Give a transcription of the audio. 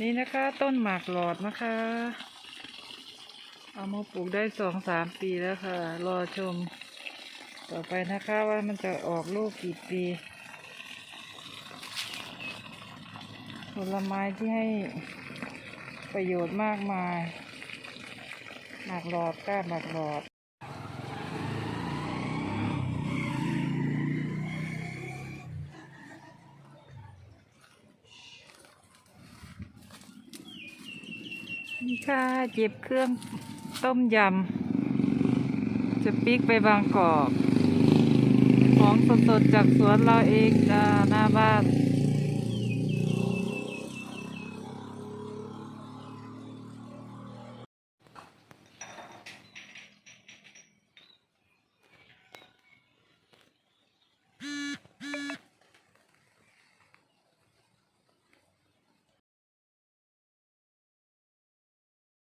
นี่นะคะต้นหมากหลอดนะคะ เอามาปลูกได้สองสามปีแล้วค่ะ รอชม ต่อไปนะคะว่ามันจะออกลูกกี่ปีผลไม้ที่ให้ประโยชน์มากมาย หมากหลอดก้าหมากหลอด นี่ค่ะเก็บเครื่องต้มยำจะปิกไปบางกอก ของสดๆจากสวนเราเองจ้าหน้าบ้าน